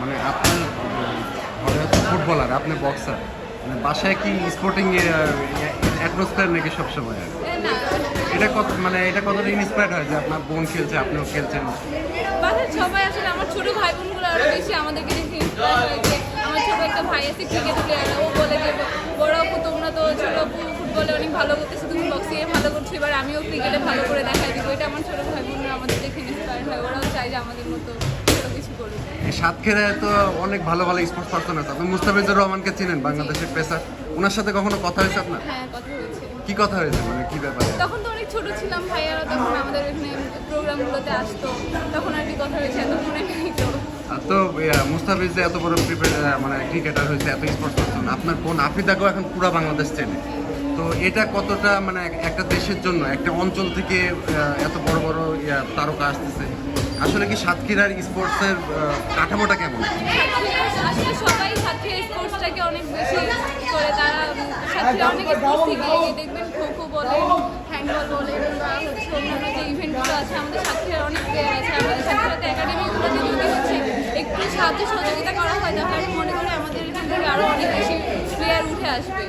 মানে আপনার ঘরে হচ্ছে ফুটবলার আপনি বক্সার মানে বাসায় কি স্পোর্টিং অ্যাটমসফিয়ার নাকি সবসময়? এটা কত মানে এটা কতটা ইন্সপায়ার্ড হয় যে আপনার বোন খেলছে, আপনিও খেলছেন? বাসার সবাই আসলে, আমার ছোট ভাই বোনগুলো আরও বেশি আমাদেরকে দেখে ইন্সপায়ার আমার ছোট একটা ভাই আছে ক্রিকেট প্লেয়ার ও বলে যে, বড় আপু, তোমরা তো ছোট আপু ফুটবলে অনেক ভালো করতেছো, তুমি বক্সিংয়ে ভালো করছ, এবার আমিও ক্রিকেটে ভালো করে দেখাই দিব। এটা আমার ছোট ভাই বোনরা আমাদের দেখে ইন্সপায়ার হয়। ওরাও চাই যে আমাদের মতো সাতক্ষীরায় তো অনেক ভালো ভালো স্পোর্টস পার্সন আছে। আপনি মুস্তাফিজুর রহমানকে চিনেন বাংলাদেশের পেসার। ওনার সাথে কখনো কথা হয়েছে আপনার? হ্যাঁ কথা হয়েছে। কি কথা হয়েছে? মানে কি ব্যাপারে? তখন তো অনেক ছোট ছিলাম ভাইয়ারা তখন আমাদের এখানে প্রোগ্রামগুলোতে আসতো। তখন আর কি কথা হয়েছে এত মনে নেই তো। তো মুস্তাফিজ যে এত বড় প্রিপেয়ার মানে ক্রিকেটার হয়েছে এত স্পোর্টস পার্সন আপনার বোন আফ্রিদাকেও এখন পুরো বাংলাদেশ চেনে। তো এটা কতটা মানে একটা দেশের জন্য একটা অঞ্চল থেকে এত বড় বড় তারকা আসতেছে আসলে কি সাতক্ষীরার স্পোর্টসের কাঠামোটা কেমন? আসলে সবাই স্পোর্টসটাকে অনেক বেশি করে। তারা অনেক স্পোর্টস থেকে এগিয়ে দেখবেন খো খো বলে হ্যান্ডবল বলে বা হচ্ছে অন্যান্য যে ইভেন্টগুলো আছে আমাদের অনেক প্লেয়ার আছে। আমাদের সাথে একাডেমিগুলোতে যদি হচ্ছে। একটু সাহায্য সহযোগিতা করা হয় তাহলে আমি মনে করি আমাদের এখান থেকে আরও অনেক বেশি প্লেয়ার উঠে আসবে।